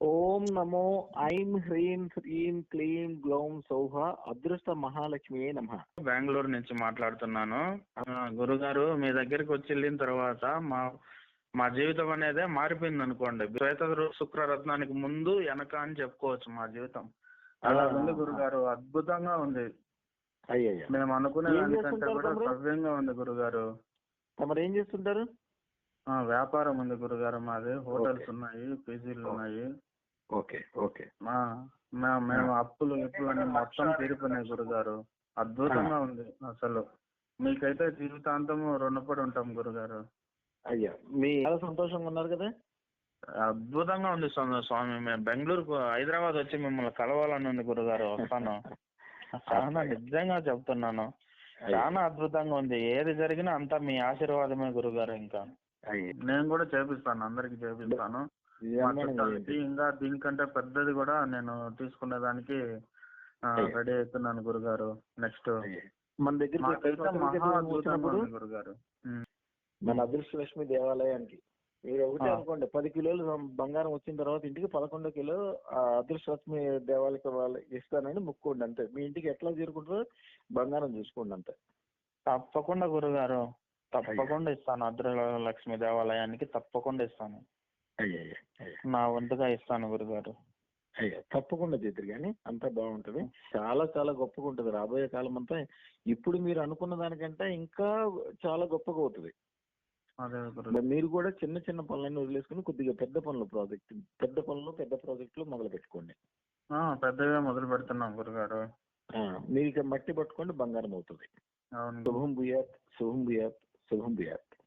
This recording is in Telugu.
ఓం నమో ఐం హ్రీం శ్రీం క్లీం గ్లౌం సౌహ అదృష్ట మహాలక్ష్మియే నమ. బెంగళూరు నుంచి మాట్లాడుతున్నాను. గురుగారు మీ దగ్గరికి వచ్చి వెళ్ళిన తర్వాత మా మా జీవితం అనేది మారిపోయింది అనుకోండి శ్వేత శుక్ర రత్నానికి ముందు వెనక అని చెప్పుకోవచ్చు మా జీవితం. అలా ఉంది గురుగారు అద్భుతంగా ఉంది. మేము అనుకునే దానికంటే కూడా? సవ్యంగా ఉంది గురుగారు. తమరు ఏం చేస్తుంటారు? వ్యాపారం ఉంది గురుగారు మాది. హోటల్స్. ఉన్నాయి పీజీలు ఉన్నాయి. Okay okay. మేము అప్పులు అన్ని మొత్తం తీరిపోయినాయి గురుగారు. అద్భుతంగా ఉంది అసలు. మీకైతే జీవితాంతం రుణపడి ఉంటాం గురుగారు. అయ్యా మీ చాలా సంతోషంగా ఉన్నారు కదా? అద్భుతంగా ఉంది స్వామి స్వామి. మేము బెంగళూరుకు హైదరాబాద్ వచ్చి మిమ్మల్ని కలవాలని ఉంది గురుగారు వస్తాను. చాలా నిజంగా చెప్తున్నాను. చాలా అద్భుతంగా ఉంది. ఏది జరిగినా అంతా మీ ఆశీర్వాదమే గురుగారు ఇంకా. నేను కూడా చేపిస్తాను అందరికి చేపిస్తాను. ఇంకా దీనికంటే పెద్దది కూడా నేను తీసుకునే దానికి. రెడీ అవుతున్నాను గురుగారు. నెక్స్ట్. మన ఉంది గురుగారు. మన అదృష్టలక్ష్మి దేవాలయానికి. మీరు ఒకటే. అనుకోండి పది కిలోలు బంగారం వచ్చిన తర్వాత ఇంటికి పదకొండు కిలో ఆ అదృష్టలక్ష్మి దేవాలయకి వాళ్ళకి ఇస్తానని ముక్కోండి అంతే మీ ఇంటికి ఎట్లా చేరుకుంటారో బంగారం చూసుకోండి అంతే తప్పకుండా గురుగారు. తప్పకుండా ఇస్తాను. అద్ర లక్ష్మి దేవాలయానికి తప్పకుండా ఇస్తాను. అయ్యా నా వంతుగా ఇస్తాను గురుగారు. అయ్యా తప్పకుండా చేద్దరు కానీ అంతా బాగుంటది. చాలా చాలా గొప్పగా ఉంటుంది. రాబోయే కాలం అంతా ఇప్పుడు మీరు అనుకున్న దానికంటే ఇంకా చాలా గొప్పగా అవుతుంది. మరి కూడా చిన్న చిన్న పనులన్నీ వదిలేసుకుని కొద్దిగా పెద్ద పనులు ప్రాజెక్ట్ పెద్ద పనులు పెద్ద ప్రాజెక్టులు మొదలు పెట్టుకోండి. పెద్దగా మొదలు పెడుతున్నాం గురుగారు. మీరు ఇక మట్టి పట్టుకోండి బంగారం అవుతుంది. శుభం భూయాత్ శుభం భూయాత్. 700